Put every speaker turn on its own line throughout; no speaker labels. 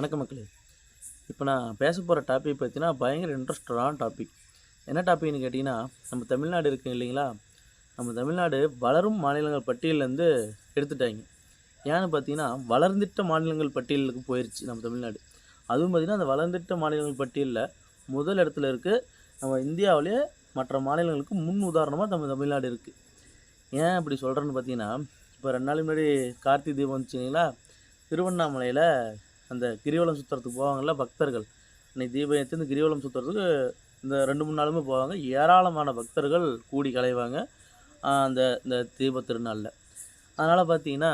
வணக்கம் மக்களே. இப்போ நான் பேச போகிற டாபிக் பார்த்தீங்கன்னா பயங்கர இன்ட்ரெஸ்டடான டாபிக் என்ன டாபிக்னு கேட்டிங்கன்னா நம்ம தமிழ்நாடு இருக்குது இல்லைங்களா? நம்ம தமிழ்நாடு வளரும் மாநிலங்கள் பட்டியலேருந்து எடுத்துட்டாங்க. ஏன்னு பார்த்தீங்கன்னா வளர்ந்திட்ட மாநிலங்கள் பட்டியலுக்கு போயிடுச்சு நம்ம தமிழ்நாடு. அதுவும் பார்த்திங்கன்னா அந்த வளர்ந்திட்ட மாநிலங்கள் பட்டியலில் முதல் இடத்துல இருக்குது நம்ம இந்தியாவிலே மற்ற மாநிலங்களுக்கு முன் உதாரணமாக நம்ம தமிழ்நாடு இருக்குது ஏன் அப்படி சொல்கிறேன்னு பார்த்தீங்கன்னா இப்போ ரெண்டு நாள் முன்னாடி கார்த்திகை தீபம் வந்துச்சு இல்லைங்களா? திருவண்ணாமலையில் அந்த கிரிவலம் சுற்றுறதுக்கு போவாங்கள்ல பக்தர்கள். இன்னைக்கு தீபம் இந்த கிரிவலம் சுற்றுறதுக்கு இந்த ரெண்டு மூணு நாளுமே போவாங்க. ஏராளமான பக்தர்கள் கூடி கலைவாங்க அந்த இந்த தீப திருநாளில். அதனால் பார்த்தீங்கன்னா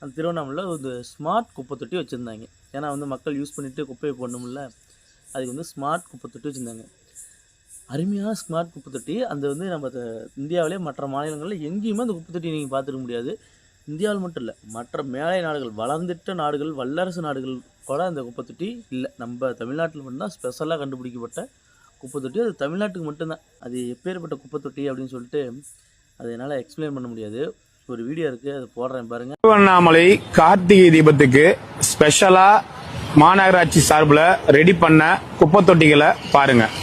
அந்த திருவண்ணாமலையில் ஒரு ஸ்மார்ட் குப்பை தொட்டி வச்சுருந்தாங்க. ஏன்னா வந்து மக்கள் யூஸ் பண்ணிவிட்டு குப்பையை போடணும்ல. அதுக்கு வந்து ஸ்மார்ட் குப்பை தொட்டி வச்சுருந்தாங்க. அருமையான ஸ்மார்ட் குப்பை தொட்டி. அந்த வந்து நம்ம இந்தியாவிலே மற்ற மாநிலங்களில் எங்கேயுமே அந்த குப்பை தொட்டி நீங்கள் பார்த்துருக்க முடியாது. இந்தியாவில் மட்டும் இல்லை மற்ற மேலை நாடுகள் வளர்ந்துட்ட நாடுகள் வல்லரசு நாடுகள் கூட அந்த குப்பை தொட்டி இல்லை. நம்ம தமிழ்நாட்டில் மட்டும்தான் ஸ்பெஷலாக கண்டுபிடிக்கப்பட்ட குப்பை தொட்டி அது தமிழ்நாட்டுக்கு மட்டும்தான். அது எப்பேற்பட்ட குப்பை தொட்டி அப்படின்னு சொல்லிட்டு அது என்னால் எக்ஸ்பிளைன் பண்ண முடியாது. ஒரு வீடியோ இருக்குது அதை போடுறேன் பாருங்கள்
திருவண்ணாமலை கார்த்திகை தீபத்துக்கு ஸ்பெஷலாக மாநகராட்சி சார்பில் ரெடி பண்ண குப்பை தொட்டிகளை பாருங்கள்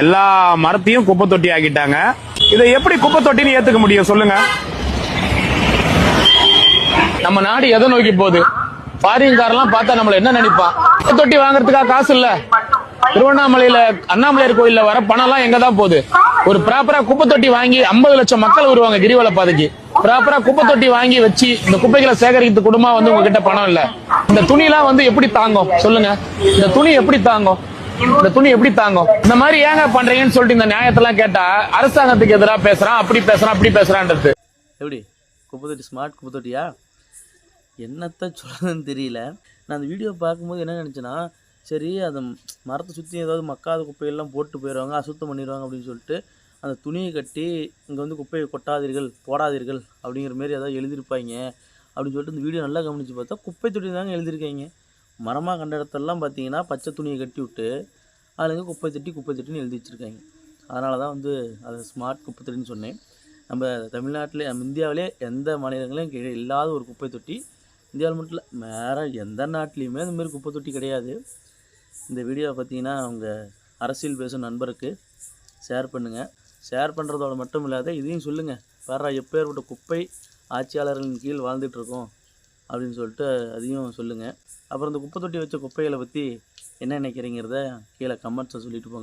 எல்லா மரத்தையும் குப்பை தொட்டி ஆக்கிட்டாங்க. இதை எப்படி குப்பை தொட்டின்னு முடியும்? சொல்லுங்கள் நம்ம நாடு எதை நோக்கி போகுது? ஃபாரின்காரெல்லாம் பார்த்தா நம்மள என்ன நினைப்பான் தொட்டி வாங்குறதுக்காக காசு இல்ல. திருவண்ணாமலையில அண்ணாமலையார் கோயில்ல வர பணம் எல்லாம் எங்க தான் போகுது? ஒரு ப்ராப்பரா குப்பை தொட்டி வாங்கி 50 லட்சம் மக்கள் வருவாங்க கிரிவல பாதைக்கு. ப்ராப்பரா குப்பை தொட்டி வாங்கி வச்சு இந்த குப்பைகளை சேகரிக்கிறது குடும்பம் வந்து உங்ககிட்ட பணம் இல்ல. இந்த துணிலாம் வந்து எப்படி தாங்கும்? சொல்லுங்க. இந்த துணி எப்படி தாங்கும்? இந்த துணி எப்படி தாங்கும்? இந்த மாதிரி ஏங்க பண்றீங்கன்னு சொல்லிட்டு இந்த நியாயத்தெல்லாம் கேட்டா அரசாங்கத்துக்கு எதிராக பேசுறான் அப்படி பேசுறான் அப்படி பேசுறான்றது.
எப்படி? குப்பை தொட்டி ஸ்மார்ட் குப்பை தொட்டியா? என்னத்த சொல்கிறதுன்னு தெரியல. நான் அந்த வீடியோ பார்க்கும்போது என்ன நினச்சேன்னா சரி அதை மரத்தை சுற்றி ஏதாவது மக்காத குப்பையெல்லாம் போட்டு போயிடுவாங்க அசுத்தம் பண்ணிடுவாங்க அப்படின்னு சொல்லிட்டு அந்த துணியை கட்டி இங்கே வந்து குப்பையை கொட்டாதீர்கள் போடாதீர்கள் அப்படிங்கிற மாரி ஏதாவது எழுதியிருப்பாங்க அப்படின்னு சொல்லிட்டு இந்த வீடியோ நல்லா கவனித்து பார்த்தா குப்பை தொட்டி தாங்க எழுதியிருக்காங்க. மரமாக கண்ட இடத்தெல்லாம் பார்த்தீங்கன்னா பச்சை துணியை கட்டி விட்டு அதுலேருந்து குப்பை தொட்டி குப்பை தொட்டின்னு எழுதி வச்சுருக்காங்க. அதனால தான் வந்து அதை ஸ்மார்ட் குப்பை தொட்டின்னு சொன்னேன். நம்ம தமிழ்நாட்டிலே நம்ம இந்தியாவிலே எந்த மாநிலங்களையும் கீழே இல்லாத ஒரு குப்பை தொட்டி இந்தியாவில் மட்டும் இல்லை வேறு எந்த நாட்டிலையுமே இந்த மாதிரி குப்பை தொட்டி கிடையாது. இந்த வீடியோவை பார்த்தீங்கன்னா அவங்க அரசியல் பேசும் நண்பருக்கு ஷேர் பண்ணுங்கள் ஷேர் பண்ணுறதோட மட்டும் இல்லாத இதையும் சொல்லுங்கள் வேறு எப்பேற்பட்ட குப்பை ஆட்சியாளர்களின் கீழ் வாழ்ந்துட்டுருக்கோம் அப்படின்னு சொல்லிட்டு அதையும் சொல்லுங்கள் அப்புறம் இந்த குப்பை தொட்டி வச்ச குப்பைகளை பற்றி என்ன நினைக்கிறீங்கிறத கீழே கமெண்ட்ஸை சொல்லிட்டு போங்க.